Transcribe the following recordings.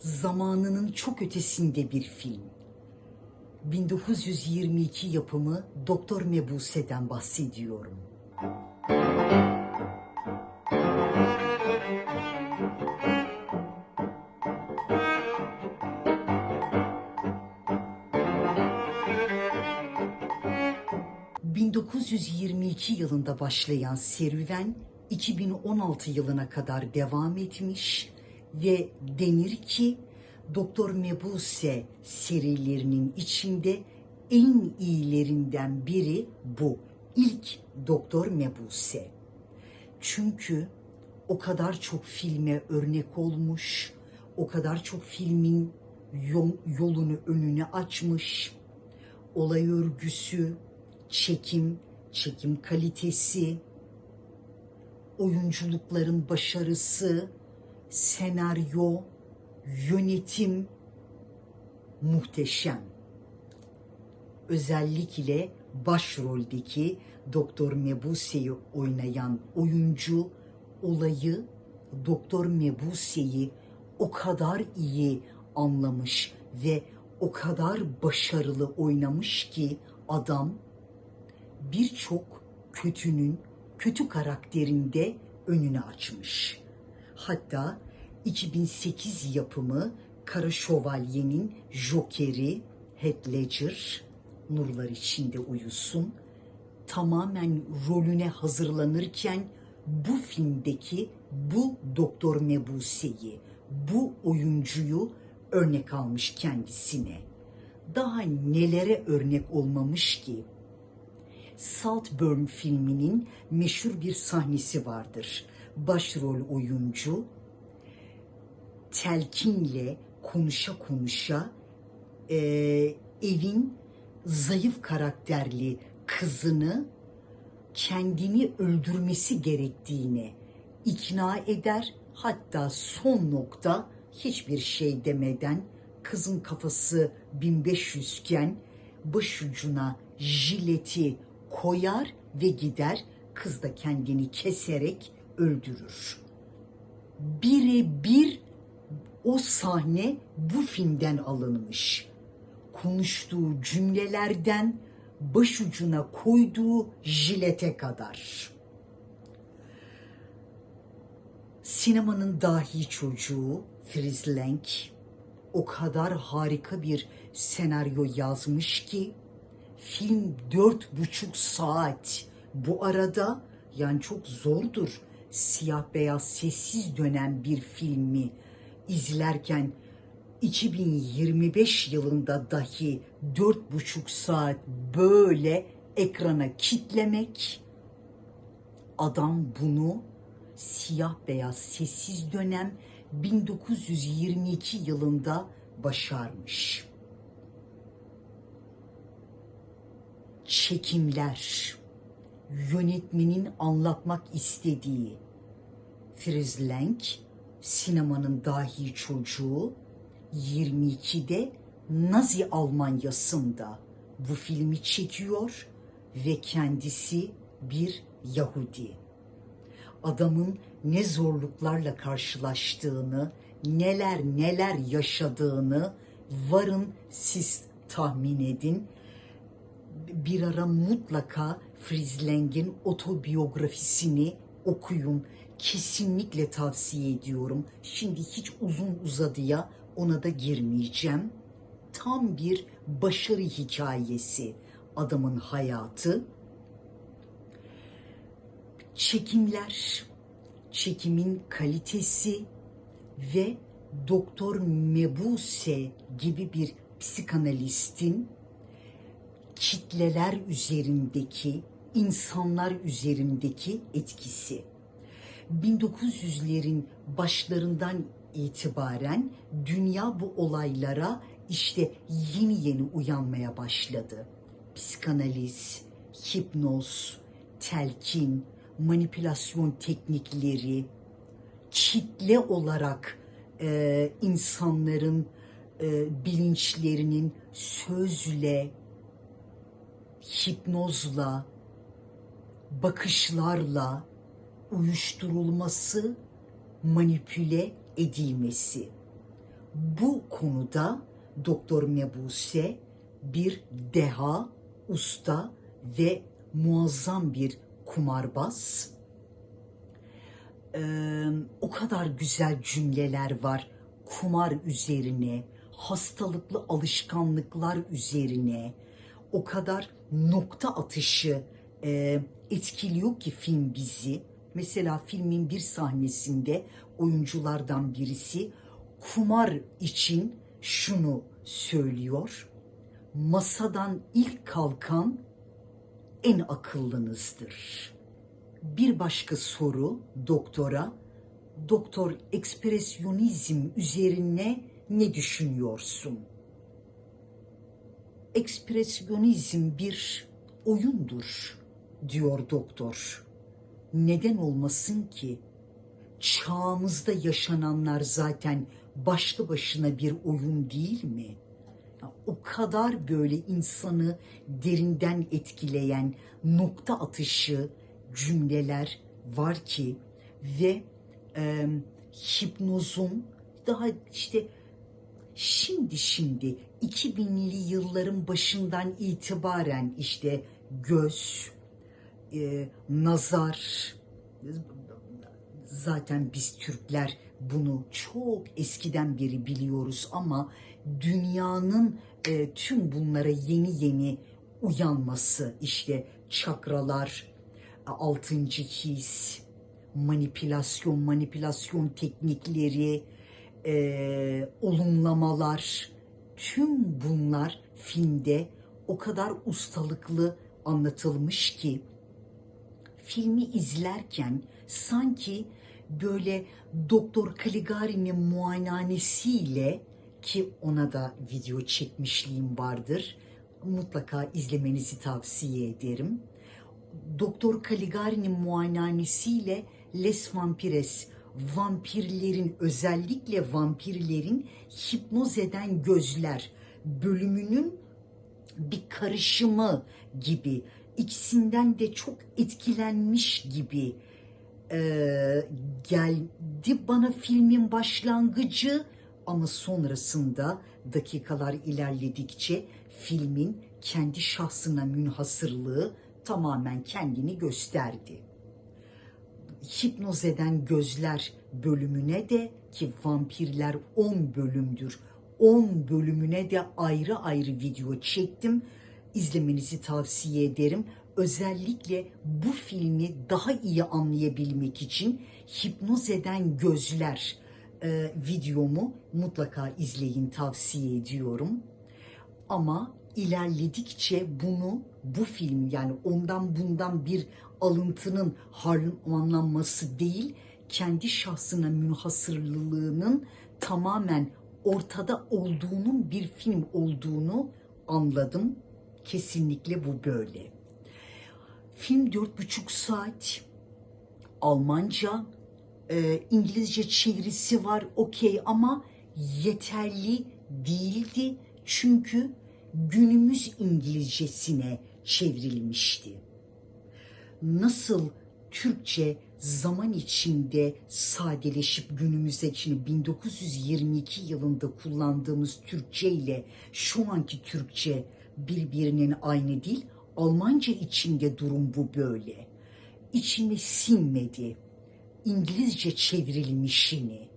Zamanının çok ötesinde bir film. 1922 yapımı Doktor Mebuse'den bahsediyorum. ...1922 yılında başlayan serüven 2016 yılına kadar devam etmiş ve denir ki Doktor Mebuse serilerinin içinde en iyilerinden biri bu. İlk Doktor Mebuse. Çünkü o kadar çok filme örnek olmuş, o kadar çok filmin yol- yolunu önüne açmış. Olay örgüsü, çekim, çekim kalitesi, oyunculukların başarısı, senaryo, yönetim muhteşem. Özellikle başroldeki Doktor Mebuse'yi oynayan oyuncu olayı Doktor Mebuse'yi o kadar iyi anlamış ve o kadar başarılı oynamış ki adam birçok kötünün kötü karakterinde önünü açmış. Hatta 2008 yapımı Kara Şövalye'nin Joker'i Heath Ledger nurlar içinde uyusun tamamen rolüne hazırlanırken bu filmdeki bu Doktor Mebuse'yi, bu oyuncuyu örnek almış kendisine. Daha nelere örnek olmamış ki? Saltburn filminin meşhur bir sahnesi vardır. Başrol oyuncu telkinle konuşa konuşa e, evin zayıf karakterli kızını kendini öldürmesi gerektiğine ikna eder. Hatta son nokta hiçbir şey demeden kızın kafası 1500 iken başucuna jileti koyar ve gider. Kız da kendini keserek öldürür. Birebir o sahne bu filmden alınmış. Konuştuğu cümlelerden başucuna koyduğu jilete kadar. Sinemanın dahi çocuğu Fritz Lang o kadar harika bir senaryo yazmış ki film dört buçuk saat. Bu arada yani çok zordur siyah beyaz sessiz dönen bir filmi izlerken 2025 yılında dahi dört buçuk saat böyle ekrana kitlemek adam bunu siyah beyaz sessiz dönem 1922 yılında başarmış. Çekimler, yönetmenin anlatmak istediği Fritz Lang, sinemanın dahi çocuğu 22'de Nazi Almanyası'nda bu filmi çekiyor ve kendisi bir Yahudi. Adamın ne zorluklarla karşılaştığını, neler neler yaşadığını varın siz tahmin edin. Bir ara mutlaka Fritz Lang'in otobiyografisini okuyun. Kesinlikle tavsiye ediyorum. Şimdi hiç uzun uzadıya ona da girmeyeceğim. Tam bir başarı hikayesi adamın hayatı. Çekimler, çekimin kalitesi ve Doktor Mebuse gibi bir psikanalistin kitleler üzerindeki, insanlar üzerindeki etkisi. 1900'lerin başlarından itibaren dünya bu olaylara işte yeni yeni uyanmaya başladı. Psikanaliz, hipnoz, telkin, manipülasyon teknikleri, kitle olarak e, insanların e, bilinçlerinin sözle, hipnozla, bakışlarla uyuşturulması, manipüle edilmesi. bu konuda Doktor Mebuse bir deha, usta ve muazzam bir kumarbaz. Ee, o kadar güzel cümleler var kumar üzerine, hastalıklı alışkanlıklar üzerine. O kadar nokta atışı e, etkiliyor ki film bizi. Mesela filmin bir sahnesinde oyunculardan birisi kumar için şunu söylüyor. Masadan ilk kalkan en akıllınızdır. Bir başka soru doktora. Doktor ekspresyonizm üzerine ne düşünüyorsun? Ekspresyonizm bir oyundur diyor doktor. Neden olmasın ki? Çağımızda yaşananlar zaten başlı başına bir oyun değil mi? O kadar böyle insanı derinden etkileyen nokta atışı cümleler var ki ve e, hipnozun daha işte şimdi şimdi 2000'li yılların başından itibaren işte göz, e, nazar, zaten biz Türkler bunu çok eskiden beri biliyoruz ama dünyanın e, tüm bunlara yeni yeni uyanması işte çakralar, e, altıncı his, manipülasyon, manipülasyon teknikleri, e, olumlamalar, tüm bunlar filmde o kadar ustalıklı anlatılmış ki filmi izlerken sanki böyle Doktor Caligari'nin muayenehanesiyle ki ona da video çekmişliğim vardır. Mutlaka izlemenizi tavsiye ederim. Doktor Caligari'nin muayenehanesiyle Les Vampires, vampirlerin özellikle vampirlerin hipnoz eden gözler bölümünün bir karışımı gibi ikisinden de çok etkilenmiş gibi e, geldi bana filmin başlangıcı ama sonrasında dakikalar ilerledikçe filmin kendi şahsına münhasırlığı tamamen kendini gösterdi. Hipnoz eden gözler bölümüne de ki vampirler 10 bölümdür. 10 bölümüne de ayrı ayrı video çektim. İzlemenizi tavsiye ederim. Özellikle bu filmi daha iyi anlayabilmek için hipnoz eden gözler e, videomu mutlaka izleyin tavsiye ediyorum. Ama ilerledikçe bunu bu film yani ondan bundan bir alıntının harmanlanması değil kendi şahsına münhasırlılığının tamamen ortada olduğunun bir film olduğunu anladım. Kesinlikle bu böyle. Film dört buçuk saat. Almanca, e, İngilizce çevirisi var okey ama yeterli değildi. Çünkü günümüz İngilizcesine çevrilmişti. Nasıl Türkçe zaman içinde sadeleşip günümüze şimdi 1922 yılında kullandığımız Türkçe ile şu anki Türkçe birbirinin aynı değil. Almanca içinde durum bu böyle. İçime sinmedi. İngilizce çevrilmişini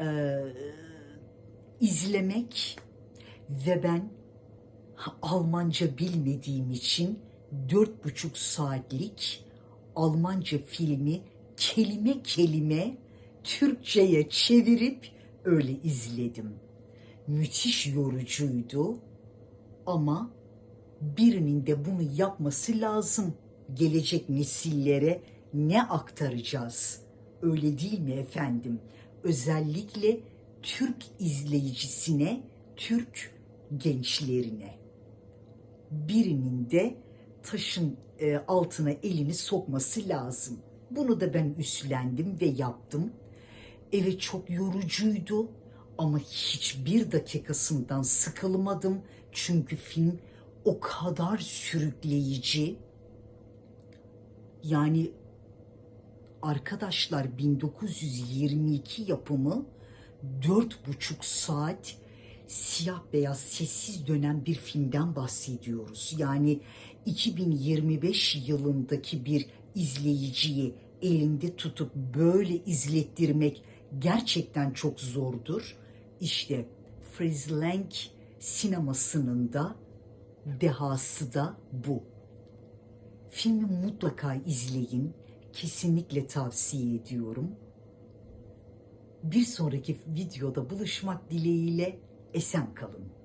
e, izlemek ve ben Almanca bilmediğim için dört buçuk saatlik Almanca filmi kelime kelime Türkçe'ye çevirip öyle izledim. Müthiş yorucuydu ama birinin de bunu yapması lazım. Gelecek nesillere ne aktaracağız? Öyle değil mi efendim? Özellikle Türk izleyicisine, Türk gençlerine. Birinin de taşın e, altına elini sokması lazım. Bunu da ben üstlendim ve yaptım. Evet çok yorucuydu ama hiçbir dakikasından sıkılmadım. Çünkü film o kadar sürükleyici. Yani arkadaşlar 1922 yapımı dört buçuk saat siyah beyaz sessiz dönen bir filmden bahsediyoruz. Yani 2025 yılındaki bir izleyiciyi elinde tutup böyle izlettirmek gerçekten çok zordur. İşte Fritz Lang sinemasının da dehası da bu. Filmi mutlaka izleyin. Kesinlikle tavsiye ediyorum. Bir sonraki videoda buluşmak dileğiyle esen kalın.